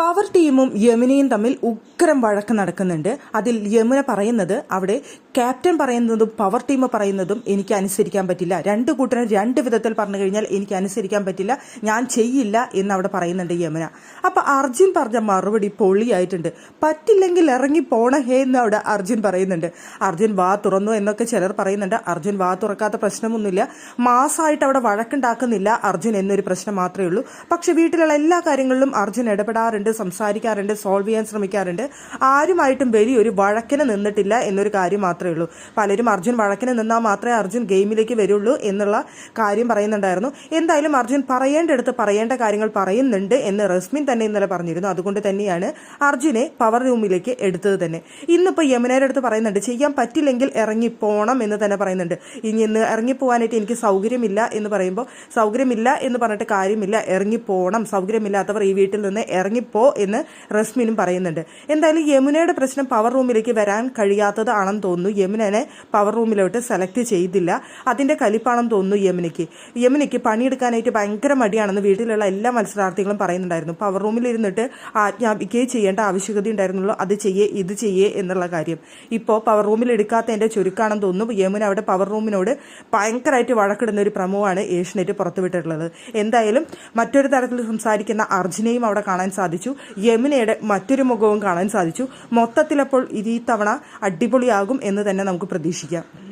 Power ടീമും യമുനയും തമ്മിൽ ഉഗ്രം വഴക്ക് നടക്കുന്നുണ്ട്. അതിൽ യമുന പറയുന്നത് അവിടെ ക്യാപ്റ്റൻ പറയുന്നതും പവർ ടീം പറയുന്നതും എനിക്ക് അനുസരിക്കാൻ പറ്റില്ല. രണ്ട് കൂട്ടരും രണ്ട് വിധത്തിൽ പറഞ്ഞു കഴിഞ്ഞാൽ എനിക്ക് അനുസരിക്കാൻ പറ്റില്ല. ഞാൻ ചെയ്യില്ല എന്ന് അവിടെ പറയുന്നുണ്ട് യമുന. അപ്പൊ അർജുൻ പറഞ്ഞ മറുപടി പൊളിയായിട്ടുണ്ട് പറ്റില്ലെങ്കിൽ ഇറങ്ങി പോണ ഹേ എന്ന് അവിടെ അർജുൻ പറയുന്നുണ്ട്. അർജുൻ വാ തുറന്നു എന്നൊക്കെ ചിലർ പറയുന്നുണ്ട്. അർജുൻ വാ തുറക്കാത്ത പ്രശ്നമൊന്നുമില്ല. മാസമായിട്ട് അവിടെ വഴക്കുണ്ടാക്കുന്നില്ല അർജുൻ എന്നൊരു പ്രശ്നം മാത്രമേ ഉള്ളൂ. പക്ഷെ വീട്ടിലുള്ള എല്ലാ കാര്യങ്ങളിലും അർജുൻ ഇടപെടാറുണ്ട്. സംസാരിക്കാറുണ്ട് സോൾവ് ചെയ്യാൻ ശ്രമിക്കാറുണ്ട്. ആരുമായിട്ടും വലിയൊരു വഴക്കിന് നിന്നിട്ടില്ല എന്നൊരു കാര്യം മാത്രമേ ഉള്ളൂ. പലരും അർജുൻ വഴക്കിന് നിന്നാൽ മാത്രമേ അർജുൻ ഗെയിമിലേക്ക് വരുള്ളൂ എന്നുള്ള കാര്യം പറയുന്നുണ്ടായിരുന്നു. എന്തായാലും അർജുൻ പറയേണ്ടടുത്ത് പറയേണ്ട കാര്യങ്ങൾ പറയുന്നുണ്ട് എന്ന് റസ്മിൻ തന്നെ ഇന്നലെ പറഞ്ഞിരുന്നു. അതുകൊണ്ട് തന്നെയാണ് അർജുനെ പവർ റൂമിലേക്ക് എടുത്തത് തന്നെ. ഇന്നിപ്പോൾ യമുനയുടെ അടുത്ത് പറയുന്നുണ്ട് ചെയ്യാൻ പറ്റില്ലെങ്കിൽ ഇറങ്ങി എന്ന് തന്നെ പറയുന്നുണ്ട്. ഇനി ഇന്ന് ഇറങ്ങി പോകാനായിട്ട് എനിക്ക് സൗകര്യമില്ല എന്ന് പറയുമ്പോൾ സൗകര്യമില്ല എന്ന് പറഞ്ഞിട്ട് കാര്യമില്ല. ഇറങ്ങി സൗകര്യമില്ലാത്തവർ ഈ വീട്ടിൽ നിന്ന് ഇറങ്ങിപ്പോ എന്ന് റസ്മിനും പറയുന്നുണ്ട്. എന്തായാലും യമുനയുടെ പ്രശ്നം പവർ റൂമിലേക്ക് വരാൻ കഴിയാത്തത് ആണെന്ന് തോന്നുന്നു യമുനനെ പവർ റൂമിലോട്ട് സെലക്ട് ചെയ്തില്ല. അതിന്റെ കലിപ്പാണെന്ന് തോന്നുന്നു യമുനയ്ക്ക്. യമുനയ്ക്ക് പണിയെടുക്കാനായിട്ട് ഭയങ്കര മടിയാണെന്ന് വീട്ടിലുള്ള എല്ലാ മത്സരാർത്ഥികളും പറയുന്നുണ്ടായിരുന്നു. പവർ റൂമിൽ ഇരുന്നിട്ട് ആജ്ഞാപിക്കുകയും ചെയ്യേണ്ട ആവശ്യകത ഉണ്ടായിരുന്നുള്ളൂ അത് ചെയ്യേ ഇത് ചെയ്യേ എന്നുള്ള കാര്യം. ഇപ്പോൾ പവർ റൂമിൽ എടുക്കാത്തതിന്റെ ചുരുക്കാണെന്ന് തോന്നുന്നു. യമുന അവിടെ പവർ റൂമിനോട് ഭയങ്കരമായിട്ട് വഴക്കിടുന്ന ഒരു പ്രമുഖമാണ് ഏഷ്യനെറ്റ് പുറത്തുവിട്ടിട്ടുള്ളത്. എന്തായാലും മറ്റൊരു തരത്തിൽ സംസാരിക്കുന്ന അർജുനയും അവിടെ കാണാൻ സാധിച്ചു. യമുനയുടെ മറ്റൊരു മുഖവും കാണാൻ സാധിച്ചു. മൊത്തത്തിലപ്പോൾ ഇത് ഈ തവണ അടിപൊളിയാകും എന്ന് തന്നെ നമുക്ക് പ്രതീക്ഷിക്കാം.